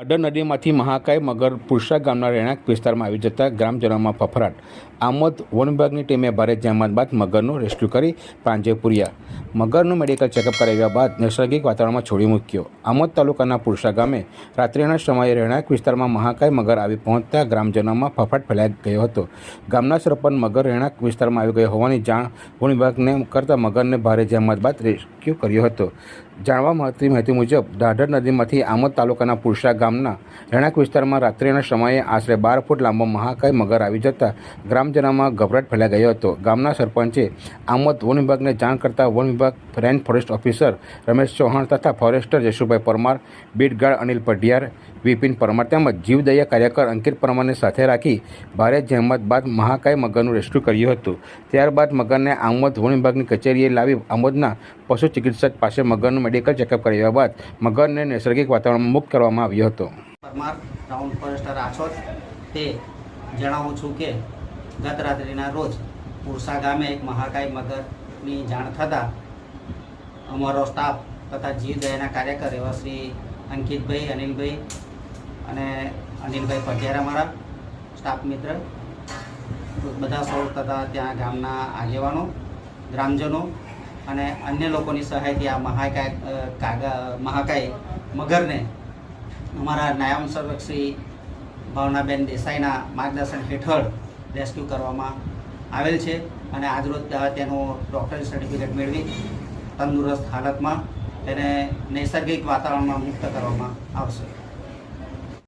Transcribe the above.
Udder નદીમાંથી મહાકાય મગર પુરસા ગામના રહેણાંક વિસ્તારમાં આવી જતા ગ્રામજનોમાં ફફડાટ. આમોદ વન વિભાગની ટીમે ભારે જહેમત બાદ મગરનું રેસ્ક્યુ કરી પાંજે પૂર્યા. મગરનું મેડિકલ ચેકઅપ કરાવ્યા બાદ નૈસર્ગિક વાતાવરણમાં છોડી મૂક્યો. આમોદ તાલુકાના પુરસા ગામે રાત્રિના સમયે રહેણાંક વિસ્તારમાં મહાકાય મગર આવી પહોંચતા ગ્રામજનોમાં ફફાટ ફેલાઈ ગયો હતો. ગામના સરપંચ મગર રહેણાંક વિસ્તારમાં આવી ગયો હોવાની જાણ વન વિભાગને કરતા મગરને ભારે જહેમત બાદ રેસ્ક્યુ કર્યો હતો. જાણવા મળતી માહિતી મુજબ દાઢર નદીમાંથી આમોદ તાલુકાના પુરસા ગામના રહેણાંક વિસ્તારમાં રાત્રિના સમયે આશરે બાર ફૂટ લાંબો મહાકાય મગર આવી જતા ગ્રામજનોમાં ગભરાટ ફેલાઈ ગયો હતો. ગામના સરપંચે આમોદ વન વિભાગને જાણ કરતા વન વિભાગ range forest officer Ramesh Chauhan તથા forester Jashubhai Parmar beat guard Anil Padhiyar Vipin Parmar તેમજ જીવદયા કાર્યકર અંકિત પરમારને સાથે રાખી ભારે જહેમત બાદ મહાકાય મગરનું રેસ્ક્યુ કર્યું હતું. ત્યારબાદ મગરને આમોદ વન વિભાગની કચેરીએ લાવી આમોદના પશુ ચિકિત્સક પાસે મગરનું મેડિકલ ચેકઅપ કરાવ્યા બાદ મગરને નૈસર્ગિક વાતાવરણમાં મુક્ત કરવામાં આવ્યો હતો. તે જણાવું છું કે ગત રાત્રિના રોજ પુરસા ગામે એક મહાકાય મગરની જાણ થતાં અમારો સ્ટાફ તથા જીવદયાના કાર્યકર એવા શ્રી અંકિતભાઈ, અનિલભાઈ અને અનિલભાઈ પઢિયાર અમારા સ્ટાફ મિત્ર. બધા સૌ તથા ત્યાં ગામના આગેવાનો, ગ્રામજનો અને અન્ય લોકોની સહાયથી આ મહાકાય કાગા, મહાકાય મગરને અમારા નાયમ સંરક્ષક શ્રી ભાવનાબેન દેસાઈના માર્ગદર્શન હેઠળ રેસ્ક્યુ કરવામાં આવેલ છે અને આજરોજ તેનું ડૉક્ટર સર્ટિફિકેટ મેળવી તંદુરસ્ત હાલતમાં તેને નૈસર્ગિક વાતાવરણમાં મુક્ત કરવામાં આવશે.